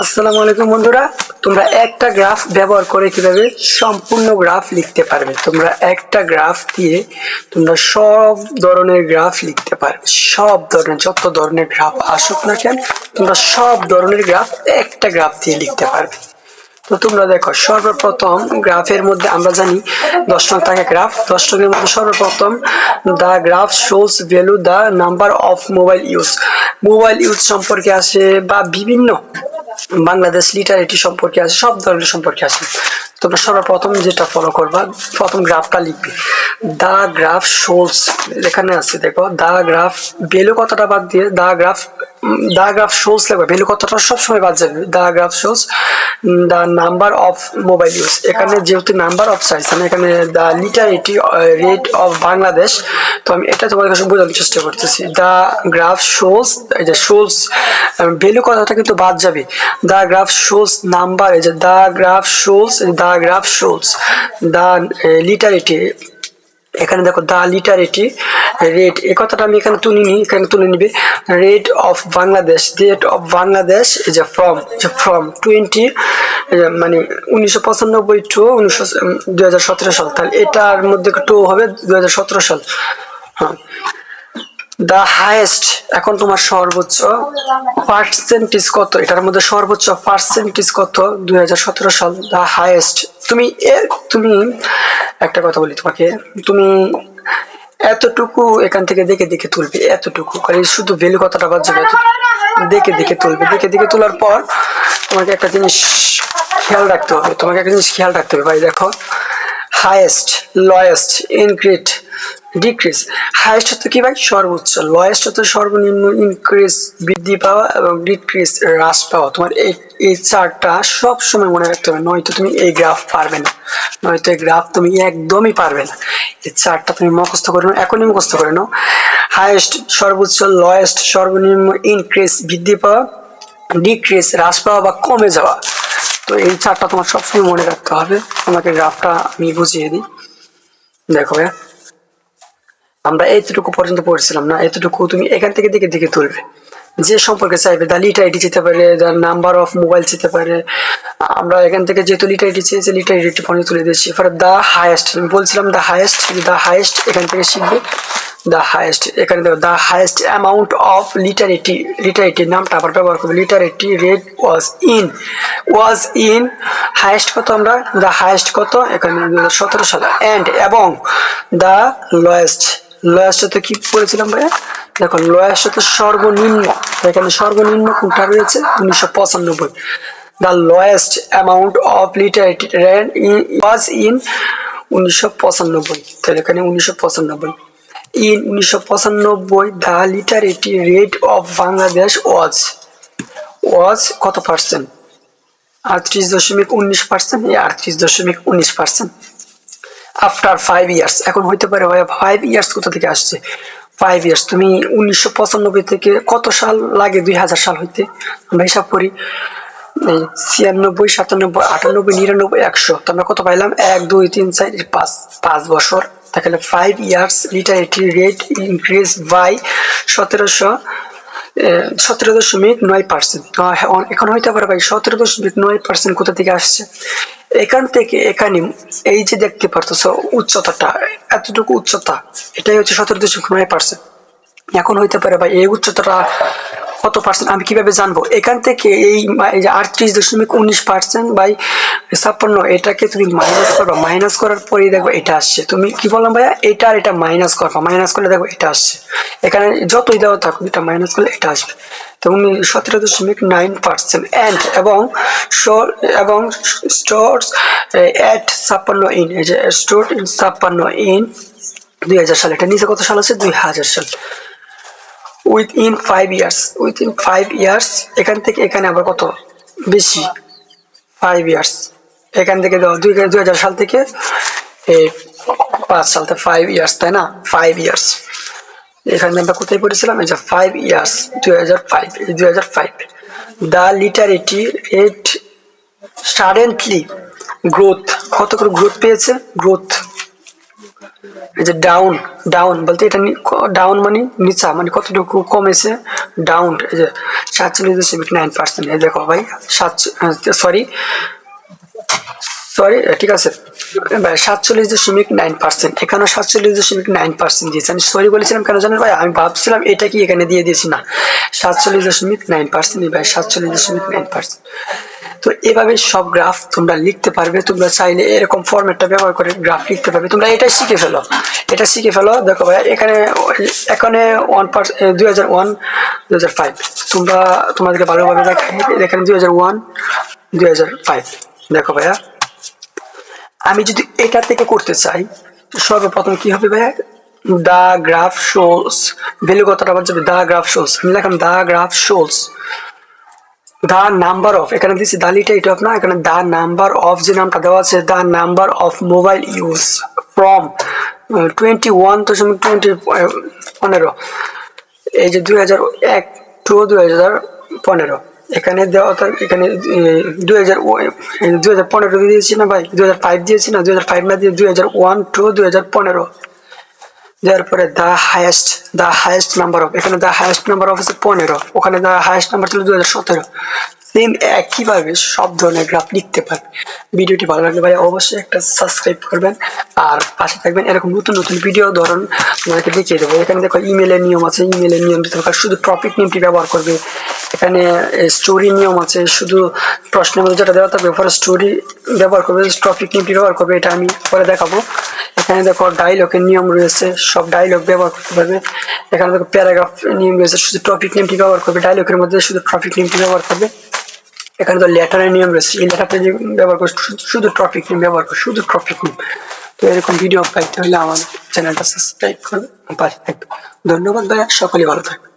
আসসালামু আলাইকুম বন্ধুরা, তোমরা একটা গ্রাফ ব্যবহার করে কীভাবে সম্পূর্ণ গ্রাফ লিখতে পারবে। তোমরা একটা গ্রাফ দিয়ে তোমরা সব ধরনের গ্রাফ লিখতে পারবে। সব ধরনের, যত ধরনের গ্রাফ আসুক না কেন, তোমরা সব ধরনের গ্রাফ একটা গ্রাফ দিয়ে লিখতে পারবে। তো তোমরা দেখো, সর্বপ্রথম গ্রাফের মধ্যে আমরা জানি দশ নং থাকে গ্রাফ। দশ নংয়ের মধ্যে সর্বপ্রথম the graph shows value the number of mobile use. Mobile use সম্পর্কে আসে বা বিভিন্ন বাংলাদেশ লিটারেটি সম্পর্কে আছে সব ধরনের সম্পর্কে আছে। তোমরা সর্বপ্রথম যেটা ফলো করবা, প্রথম গ্রাফটা লিখবে। দা গ্রাফ শোলস, এখানে আছে, দেখো, দা গ্রাফ বেলু কথাটা বাদ দিয়ে, দা গ্রাফ দা গ্রাফ শোলস লাগবে ভ্যালু কথাটা সবসময় বাদ যাবে। The graph Scholz, the number of mobile use এখানে যেহেতু নাম্বার অফ চাইছে আমি এখানে the literacy rate of Bangladesh, তো আমি এটা তোমাদের কাছে বোঝানোর চেষ্টা করতেছি। দা গ্রাফ শোলস, এই যে শোলস ভ্যালু কথাটা কিন্তু বাদ যাবে। দা গ্রাফ শোলস নাম্বার এই যে দা গ্রাফ শোলস দা গ্রাফ শোলস দা লিটারেটি এখানে দেখো দা লিটারেটি রেট এ কথাটা আমি এখানে তুলে নিই, এখানে তুলে নিবে। Rate of Bangladesh rate of Bangladesh এই যে ফ্রম ফ্রম টোয়েন্টি মানে উনিশশো পঁচানব্বই টু উনিশশো দু হাজার সতেরো সাল। তাহলে এটার মধ্যে টু হবে দু হাজার সতেরো সাল। হ্যাঁ। দ্য হাইয়েস্ট এখন তোমার সর্বোচ্চ পার্সেন্টেজ কত? এটার মধ্যে সর্বোচ্চ পার্সেন্টেজ কত? দুই হাজার সতেরো সাল দ্য হাইয়েস্ট তুমি তুমি একটা কথা বলি তোমাকে। তুমি এতটুকু এখান থেকে দেখে দেখে তুলবে, এতটুকু। খালি শুধু ভ্যালু কথাটা বাদ। দেখে দেখে তুলবে। দেখে দেখে তোলার পর তোমাকে একটা জিনিস খেয়াল রাখতে হবে। তোমাকে একটা জিনিস খেয়াল রাখতে হবে। ভাই, দেখো। Highest lowest increase decrease highest হচ্ছে কি ভাই? সর্বোচ্চ। লয়েস্ট হচ্ছে সর্বনিম্ন ইনক্রিজ বৃদ্ধি পাওয়া এবং ডিক্রিজ হ্রাস পাওয়া। তোমার এই এই চারটা সব সময় মনে রাখতে হবে, নয়তো তুমি এই গ্রাফ পারবে না। নয়তো এই গ্রাফ তুমি একদমই পারবে না। এই চারটা তুমি মুখস্থ করে নাও, এখনই মুখস্থ করে নাও। হাইয়েস্ট সর্বোচ্চ লয়েস্ট সর্বনিম্ন ইনক্রিজ বৃদ্ধি পাওয়া ডিক্রিজ হ্রাস পাওয়া বা কমে যাওয়া। তো এই চারটা তোমার সবসময় মনে রাখতে হবে। তোমাকে গ্রাফটা আমি বুঝিয়ে দিই। দেখো ভাইয়া। আমরা এতটুকু পর্যন্ত পড়ছিলাম না, এতটুকু তুমি এখান থেকে দিকে দিকে তুলবে। যে সম্পর্কে চাইবে, দা লিট আইডি যেতে পারে যার নাম্বার অফ মোবাইল যেতে পারে। আমরা এখান থেকে যেহেতু লিট আইডি চেয়েছি লিট আইডি পর্যন্ত তুলে দিয়েছি এবার দ্য হায়েস্ট, আমি বলছিলাম দ্য হাইয়েস্ট দ্য হায়েস্ট এখান থেকে শিখবে। দ্য হায়েস্ট, এখানে দেখো the highest amount of literacy literacy নামটা আবার ব্যবহার করবে। Literacy rate was in was in highest কত আমরা? দ্য হায়েস্ট কত? এখানে দু সতেরো সালে অ্যান্ড এবং দ্য লয়েস্ট লয়েস্ট তো কি বলেছিলাম ভাইয়া? দেখো লয়েস্ট তো সর্বনিম্ন, এখানে সর্বনিম্ন কোনটা রয়েছে? উনিশশো পঁচানব্বই। The lowest amount of literacy rate was in উনিশশো পঁচানব্বই। তাহলে এখানে উনিশশো পঁচানব্বই। ইন উনিশশো পঁচানব্বই the literacy rate of Bangladesh was was কত পার্সেন্ট আটত্রিশ দশমিক উনিশ পার্সেন্ট আটত্রিশ দশমিক উনিশ পার্সেন্ট আফটার ফাইভ ইয়ার্স এখন হইতে পারে ভাইয়া ফাইভ ইয়ার্স কোথা থেকে আসছে? ফাইভ ইয়ার্স তুমি উনিশশো পঁচানব্বই থেকে কত সাল লাগে দুই হাজার সাল হইতে? আমরা হিসাব করি ছিয়ানব্বই, সাতানব্বই, আটানব্বই, নিরানব্বই, একশো। তো আমরা কত পাইলাম? এক, দুই, তিন, চার পাঁচ পাঁচ বছর। তাহলে five years literacy rate increase by সতেরোশো সতেরো দশমিক নয় পার্সেন্ট এখন হইতে পারে ভাই সতেরো দশমিক নয় পার্সেন্ট কোথা থেকে আসছে? এখান থেকে এখানে এই যে দেখতে পারতেছ উচ্চতাটা, এতটুকু উচ্চতা, এটাই হচ্ছে সতেরো দশমিক নয় পার্সেন্ট এখন হইতে পারে ভাই এই উচ্চতাটা কত পার্সেন্ট আমি কীভাবে জানব? এখান থেকে এই আটত্রিশ দশমিক উনিশ পার্সেন্ট বাই ছাপ্পান্ন, এটাকে তুমি মাইনাস করবা। মাইনাস করার পরেই দেখো এটা আসছে। তুমি কি বললাম ভাইয়া? এটা আর এটা মাইনাস করবা। মাইনাস করলে দেখো এটা আসছে। এখানে যতই দেওয়া থাকুক, এটা মাইনাস করলে এটা আসবে। উনি সতেরো দশমিক নাইন পার্সেন্ট অ্যান্ড এবং এবং স্টোরস অ্যাট ছাপ্পান্ন ইন এই যে স্টোর ছাপ্পান্ন ইন দুই হাজার সাল। এটা নিচে কত সাল আছে? দুই হাজার সাল। Within five years within five years এখান থেকে এখানে আবার কত? বেশি। ফাইভ ইয়ার্স এখান থেকে দুই দুই হাজার সাল থেকে এই পাঁচ সাল ফাইভ ইয়ার্স তাই না? ফাইভ ইয়ার্স এখানে আমরা কোথায় পড়েছিলাম? এই যে ফাইভ ইয়ার্স দুই হাজার ফাইভ দুই হাজার five the literacy at suddenly growth কত করে গ্রোথ পেয়েছে? গ্রোথ এই যে ডাউন ডাউন বলতে এটা ডাউন মানে নিচা মানে কতটুকু কমেছে? ডাউন এই যে সাতচল্লিশ দশমিক নাইন পার্সেন্ট এই দেখো ভাই, সাত সরি সরি ঠিক আছে, ভাই, সাতচল্লিশ দশমিক নাইন পার্সেন্ট এখানেও সাতচল্লিশ দশমিক নাইন পার্সেন্ট দিয়েছে, আমি সরি বলেছিলাম কেন জানেন ভাই? আমি ভাবছিলাম এটা কি এখানে দিয়ে দিয়েছি না, সাতচল্লিশ দশমিক নাইন পার্সেন্ট ভাই, সাতচল্লিশ দশমিক নাইন পার্সেন্ট তো এভাবে সব গ্রাফ তোমরা লিখতে পারবে। তোমরা চাইলে এরকম ফরম্যাটটা ব্যবহার করে গ্রাফ লিখতে পারবে। তোমরা এটা শিখে ফেলো। এটা শিখে ফেলো। দেখো ভাই, এখানে এখানে ওয়ান পার্স দুই হাজার ওয়ান হাজার ফাইভ তোমরা তোমাদেরকে ভালোভাবে দেখাই। এখানে দুই হাজার ওয়ান দুই হাজার ফাইভ দেখো ভাইয়া, আমি যদি এটা থেকে করতে চাই সর্বপ্রথম কি হবে ভাইয়া? দা গ্রাফ শোস ভ্যালু কথাটা আবার যাবে দা গ্রাফ শোস আমি লিখলাম the graph shows the number of. এখানে দিচ্ছি দালিটা, এটা না, এখানে দা নাম্বার অফ যে নামটা দেওয়া আছে, the number of mobile use from twenty one দশমিক টোয়েন্টি পনেরো। এই যে দুই হাজার এক, টু দুই হাজার পনেরো। এখানে দেওয়া এখানে দুই হাজার দুই হাজার পনেরো দিয়েছি না ভাই? দুই হাজার ফাইভ দিয়েছি না? দুই হাজার ফাইভ না দিয়ে দুই হাজার ওয়ান টু দুই হাজার পনেরো। দেওয়ার পরে the highest the highest number of এখানে দা হায়েস্ট নাম্বার অফ হচ্ছে পনেরো, ওখানে দা হায়েস্ট নাম্বার ছিল দু হাজার সতেরো। সেম একইভাবে সব ধরনের গ্রাফ লিখতে পারবে। ভিডিওটি ভালো লাগলে ভাই অবশ্যই একটা সাবস্ক্রাইব করবেন। আর পাশে থাকবেন এরকম নতুন নতুন ভিডিও ধরুন তোমাদেরকে দেখিয়ে দেবো। এখানে দেখো ইমেলের নিয়ম আছে। ইমেলের নিয়ম দিতে শুধু টপিক নিয়মটি ব্যবহার করবে। এখানে স্টোরি নিয়ম আছে। শুধু প্রশ্নের মধ্যে যেটা দেওয়া থাকবে পরে স্টোরি ব্যবহার করবে টপিক নিয়মটি ব্যবহার করবে, এটা আমি পরে দেখাবো। এখানে দেখো ডায়লগের নিয়ম রয়েছে। সব ডায়লগ ব্যবহার করতে পারবে। এখানে দেখো প্যারাগ্রাফ নিয়ম রয়েছে। শুধু টপিক নিয়মটি ব্যবহার করবে। ডায়লগের মধ্যে শুধু টপিক নিয়মটি ব্যবহার করবে। এখানে তো লেটারের নিয়ম রয়েছে। এই লেটারটা যে ব্যবহার করে শুধু- ট্রফিক নিয়ম ব্যবহার করে, শুধু ট্রফিক নিয়ম তো এরকম ভিডিও পাইতে হলে আমার চ্যানেলটা সাবস্ক্রাইব করবে পাশে থাকবে ধন্যবাদ ভাইয়া, সকলেই ভালো থাকবে